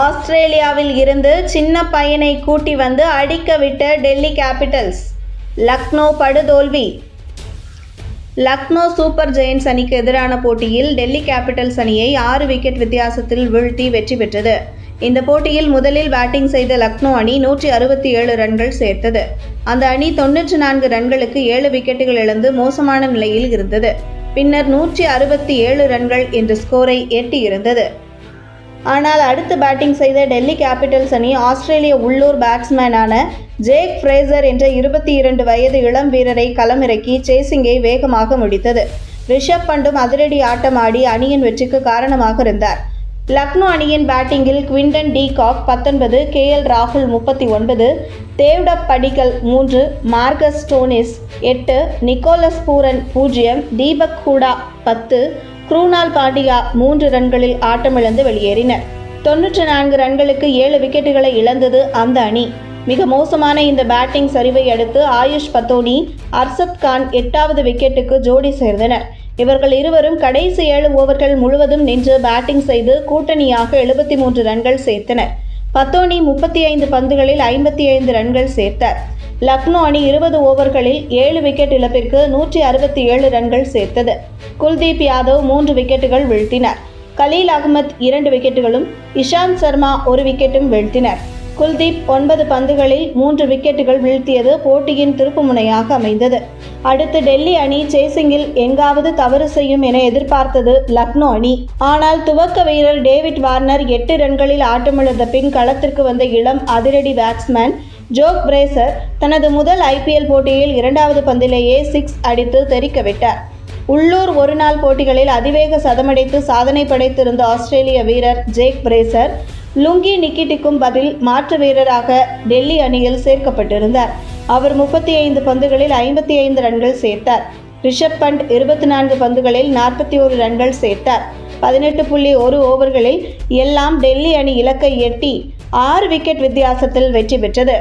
ஆஸ்திரேலியாவில் இருந்து சின்ன பையனை கூட்டி வந்து அடிக்க விட்ட டெல்லி கேபிட்டல்ஸ். லக்னோ படுதோல்வி. லக்னோ சூப்பர் ஜெயின்ஸ் அணிக்கு எதிரான போட்டியில் டெல்லி கேபிட்டல்ஸ் அணியை ஆறு விக்கெட் வித்தியாசத்தில் வீழ்த்தி வெற்றி பெற்றது. இந்த போட்டியில் முதலில் பேட்டிங் செய்த லக்னோ அணி நூற்றி அறுபத்தி ஏழு ரன்கள் சேர்த்தது. அந்த அணி தொன்னூற்றி நான்கு ரன்களுக்கு ஏழு விக்கெட்டுகள் இழந்து மோசமான நிலையில் இருந்தது. பின்னர் நூற்றி அறுபத்தி ஏழு ரன்கள் என்ற ஸ்கோரை எட்டியிருந்தது. ஆனால் அடுத்து பேட்டிங் செய்த டெல்லி கேபிட்டல்ஸ் அணி ஆஸ்திரேலிய உள்ளூர் பேட்ஸ்மேனான ஜேக் ஃப்ரேசர் என்ற இருபத்தி இரண்டு வயது இளம் வீரரை களமிறக்கி சேசிங்கை வேகமாக முடித்தது. ரிஷப் பண்டும் அதிரடி ஆட்டமாடி அணியின் வெற்றிக்கு காரணமாக இருந்தார். லக்னோ அணியின் பேட்டிங்கில் குவிண்டன் டி காக் பத்தொன்பது கே எல் ராகுல் முப்பத்தி ஒன்பது தேவ்டப் படிக்கல் மூன்று மார்கஸ் ஸ்டோனிஸ் எட்டு நிக்கோலஸ் பூரன் பூஜ்ஜியம் தீபக் ஹூடா பத்து குரூனால் பாண்டியா மூன்று ரன்களில் ஆட்டமிழந்து வெளியேறினர். தொன்னூற்றி நான்கு ரன்களுக்கு ஏழு விக்கெட்டுகளை இழந்தது அந்த அணி. மிக மோசமான இந்த பேட்டிங் சரிவை அடுத்து ஆயுஷ் பத்தோனி அர்சத் கான் எட்டாவது விக்கெட்டுக்கு ஜோடி சேர்ந்தனர். இவர்கள் இருவரும் கடைசி ஏழு ஓவர்கள் முழுவதும் நின்று பேட்டிங் செய்து கூட்டணியாக எழுபத்தி மூன்று ரன்கள் சேர்த்தனர். பத்தோனி முப்பத்தி ஐந்து பந்துகளில் ஐம்பத்தி ஐந்து ரன்கள் சேர்த்தார். லக்னோ அணி இருபது ஓவர்களில் ஏழு விக்கெட் இழப்பிற்கு நூற்றி அறுபத்தி ஏழு ரன்கள் சேர்த்தது. குல்தீப் யாதவ் மூன்று விக்கெட்டுகள் வீழ்த்தினார். கலீல் அகமத் இரண்டு விக்கெட்டுகளும் இஷாந்த் சர்மா ஒரு விக்கெட்டும் வீழ்த்தினர். குல்தீப் ஒன்பது பந்துகளில் மூன்று விக்கெட்டுகள் வீழ்த்தியது போட்டியின் திருப்புமுனையாக அமைந்தது. அடுத்து டெல்லி அணி சேசிங்கில் எங்காவது தவறு செய்யும் என எதிர்பார்த்தது லக்னோ அணி. ஆனால் துவக்க வீரர் டேவிட் வார்னர் எட்டு ரன்களில் ஆட்டமிழந்த பின் களத்திற்கு வந்த இளம் அதிரடி பேட்ஸ்மேன் ஜோக் பிரேசர் தனது முதல் ஐபிஎல் போட்டியில் இரண்டாவது பந்திலேயே சிக்ஸ் அடித்து தெரிக்க விட்டார். உள்ளூர் ஒருநாள் போட்டிகளில் அதிவேக சதமடைத்து சாதனை படைத்திருந்த ஆஸ்திரேலிய வீரர் ஜேக் பிரேசர் லுங்கி நிக்கிட்டிக்கும் பதில் மாற்று வீரராக டெல்லி அணியில் சேர்க்கப்பட்டிருந்தார். அவர் முப்பத்தி ஐந்து பந்துகளில் ஐம்பத்தி ஐந்து ரன்கள் சேர்த்தார். ரிஷப் பண்ட் இருபத்தி நான்கு பந்துகளில் நாற்பத்தி ஒரு ரன்கள் சேர்த்தார். பதினெட்டு புள்ளி ஒரு ஓவர்களில் எல்லாம் டெல்லி அணி இலக்கை எட்டி ஆறு விக்கெட் வித்தியாசத்தில் வெற்றி பெற்றது.